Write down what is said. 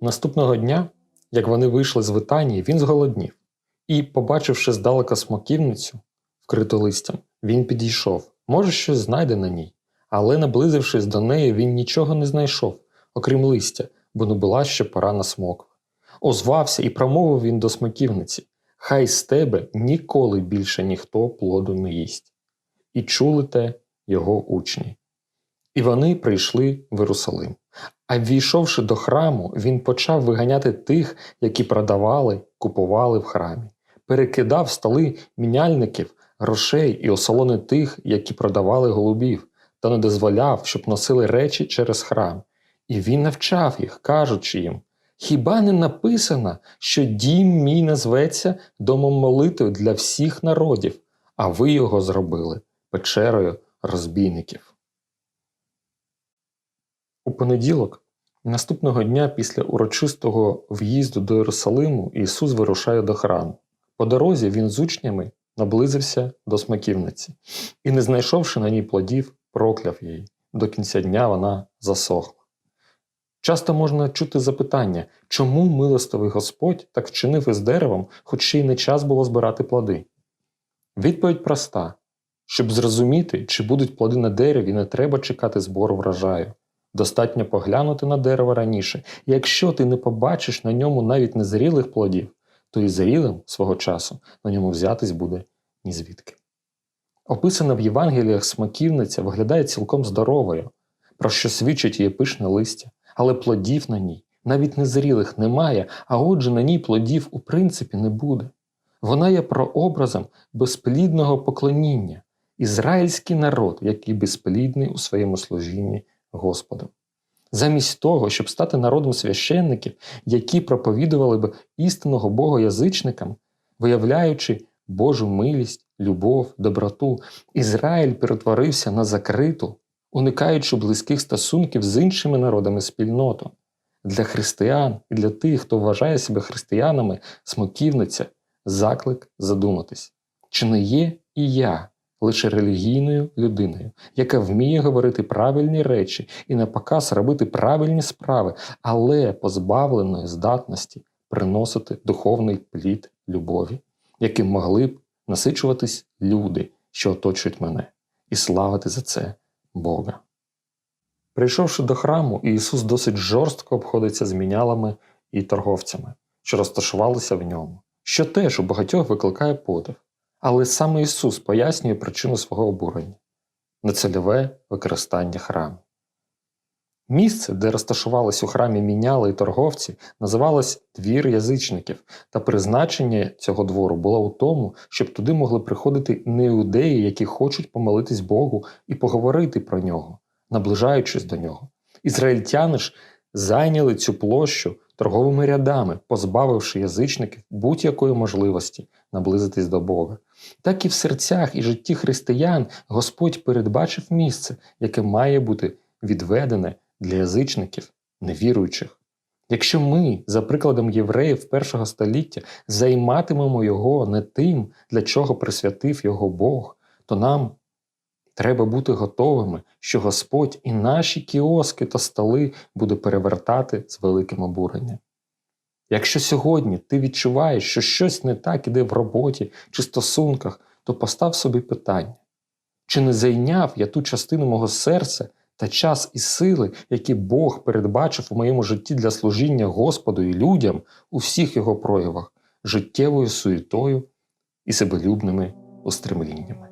Наступного дня, як вони вийшли з Витанії, він зголоднів і, побачивши здалека смоківницю, вкриту листям, він підійшов. Може, щось знайде на ній. Але, наблизившись до неї, він нічого не знайшов, окрім листя, бо не була ще пора на смокви. Озвався і промовив він до смоківниці Хай з тебе ніколи більше ніхто плоду не їсть. І чули те його учні. І вони прийшли в Єрусалим. А ввійшовши до храму, він почав виганяти тих, які продавали, купували в храмі, перекидав столи міняльників, грошей і осолони тих, які продавали голубів, та не дозволяв, щоб носили речі через храм. І він навчав їх, кажучи їм: Хіба не написано, що дім мій назветься домом молитви для всіх народів, а ви його зробили печерою розбійників. У понеділок, наступного дня після урочистого в'їзду до Єрусалиму, Ісус вирушає до храму. По дорозі він з учнями наблизився до смаківниці і, не знайшовши на ній плодів, прокляв її. До кінця дня вона засохла. Часто можна чути запитання, чому милостивий Господь так вчинив із деревом, хоч ще й не час було збирати плоди? Відповідь проста: щоб зрозуміти, чи будуть плоди на дереві, не треба чекати збору врожаю. Достатньо поглянути на дерево раніше, якщо ти не побачиш на ньому навіть незрілих плодів, то і зрілим свого часу на ньому взятись буде ні звідки. Описана в Євангеліях смаківниця виглядає цілком здоровою, про що свідчить її пишне листя, але плодів на ній, навіть незрілих, немає, а отже на ній плодів у принципі не буде. Вона є прообразом безплідного поклоніння, ізраїльський народ, який безплідний у своєму служінні Господу. Замість того, щоб стати народом священників, які проповідували б істинного Бога язичникам, виявляючи Божу милість, любов, доброту, Ізраїль перетворився на закриту, уникаючи близьких стосунків з іншими народами спільноту. Для християн і для тих, хто вважає себе християнами, смоківниця заклик задуматись, чи не є і я лише релігійною людиною, яка вміє говорити правильні речі і на показ робити правильні справи, але позбавленої здатності приносити духовний плід любові, яким могли б насичуватись люди, що оточують мене, і славити за це Бога. Прийшовши до храму, Ісус досить жорстко обходиться з мінялами і торговцями, що розташувалися в ньому, що теж у багатьох викликає подив. Але саме Ісус пояснює причину свого обурення нецільове використання храму. Місце, де розташувались у храмі міняли і торговці, називалось двір язичників, та призначення цього двору було у тому, щоб туди могли приходити неіудеї, які хочуть помолитись Богу і поговорити про нього, наближаючись до нього. Ізраїльтяни ж зайняли цю площу торговими рядами, позбавивши язичників будь-якої можливості наблизитись до Бога. Так і в серцях і житті християн Господь передбачив місце, яке має бути відведене для язичників, невіруючих. Якщо ми, за прикладом євреїв першого століття, займатимемо його не тим, для чого присвятив його Бог, то нам треба бути готовими, що Господь і наші кіоски та столи буде перевертати з великим обуренням. Якщо сьогодні ти відчуваєш, що щось не так іде в роботі чи стосунках, то постав собі питання: чи не зайняв я ту частину мого серця та час і сили, які Бог передбачив у моєму житті для служіння Господу і людям у всіх його проявах, життєвою суєтою і себелюбними устремліннями?